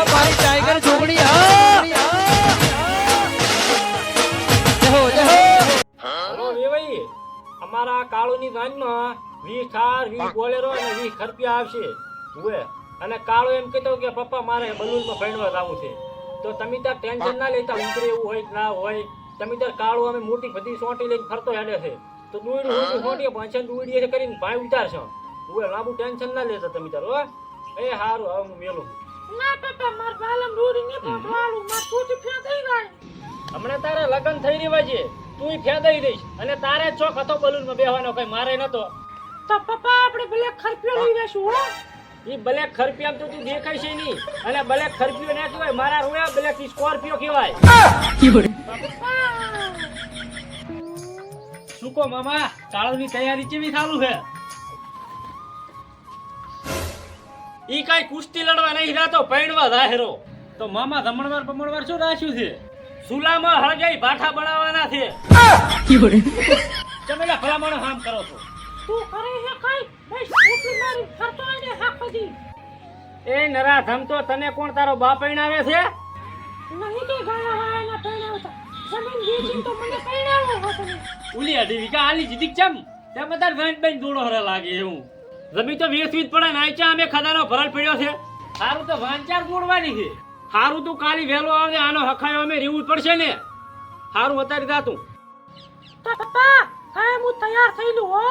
હા મારી ટાઈગર છોકરી હા. જય હો જય હો અમારા કાળુની વાનમાં વીસ થાર વીસ બોલેરો અને વીસ ખરપિયા આવશે. હુએ અને કાળો એમ કહેતો કે પપ્પા મારે બલૂનમાં ભણવા જવું છે. તો તમે ટેન્શન ના લેતા ઉતરે એવું હોય કે ના હોય. તમે તાર કાળો અમે મોટી બધી સોંટી લઈને ફરતો હેડે છે. તો દુઈડું મોટી કરીને ભાઈ ઉતારશો. હુએ લાંબુ ટેન્શન ના લેતા તમે તાર હો. એ સારું હવે હું મેલું ના પપ્પા માર બાલમ દોરી ને માર તૂટી ફ્યા થઈ ગઈ હમણાં તારા લગ્ન થઈ રહ્યા છે. તું ફેદાઈ દઈશ. અને તારે ચોક હતો બલૂનમાં બેહવાનો કઈ મારે નતો. તો પપ્પા આપણે ભલે ખરપિયો લઈ જશું હો. ઈ ભલે ખરપિયા તો તું દેખાય છે નહીં. અને ભલે ખરપિયો ના કહેવાય મારા રોયા બ્લેક સ્કોર્પિયો કહેવાય. શું કો મામા? કાળોની તૈયારી કેવી ચાલુ છે? ઈ કાઈ કુસ્તી લડવા નહીં રાતો પૈણવા જાહેરો. તો મામા જમણવાર પમણવાર શું રાખ્યું છે? સુલામાં હળગાઈ ભાઠા બનાવવાના છે. તમે લા ભલામણો હામ કરો છો. તું કરે છે કઈ? ભાઈ સ્કૂટી મારી ફરતો આને હા પછી એ નરા ધમતો તને કોણ તારો બાપ પૈણાવે છે? નહીં કે ગયા હોય ના પૈણાવતા. જમીન વેચી તો મને પૈણાવો હો તમે. ઉલી અઢી વિકા આલી જીધી કેમ તે બધા વેન્ટ બેન દોડો હરે લાગે એવું. જમી તો વીસ વીસ પડે નાચા અમે ખદાનો ભરલ પડ્યો છે. સારું તો વાંચાર મોડવાની છે. સારું તું કાલી વહેલો આવે આનો હખાયો અમે રેવું જ પડશે ને. સારું અત્યારે જાતું તું. પપ્પા કાંઈ હું તૈયાર થયેલું હો.